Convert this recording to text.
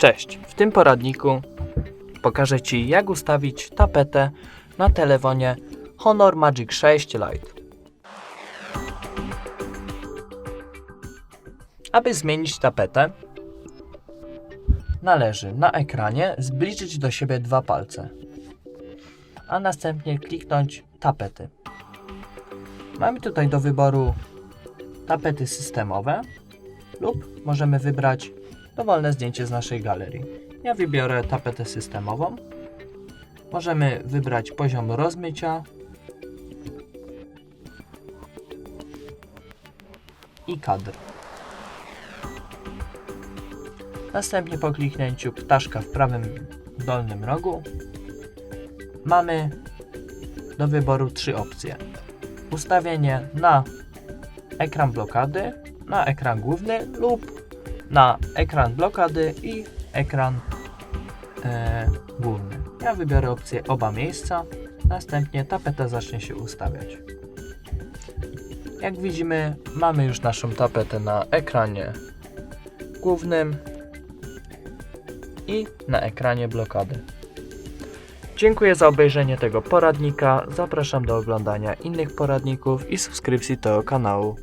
Cześć, w tym poradniku pokażę Ci jak ustawić tapetę na telefonie Honor Magic 6 Lite. Aby zmienić tapetę, należy na ekranie zbliżyć do siebie dwa palce, a następnie kliknąć tapety. Mamy tutaj do wyboru tapety systemowe lub możemy wybrać dowolne zdjęcie z naszej galerii. Ja wybiorę tapetę systemową. Możemy wybrać poziom rozmycia i kadr. Następnie po kliknięciu ptaszka w prawym dolnym rogu mamy do wyboru trzy opcje. Ustawienie na ekran blokady, na ekran główny lub na ekran blokady i ekran e, główny. Ja wybiorę opcję oba miejsca, następnie tapeta zacznie się ustawiać. Jak widzimy, mamy już naszą tapetę na ekranie głównym i na ekranie blokady. Dziękuję za obejrzenie tego poradnika. Zapraszam do oglądania innych poradników i subskrypcji tego kanału.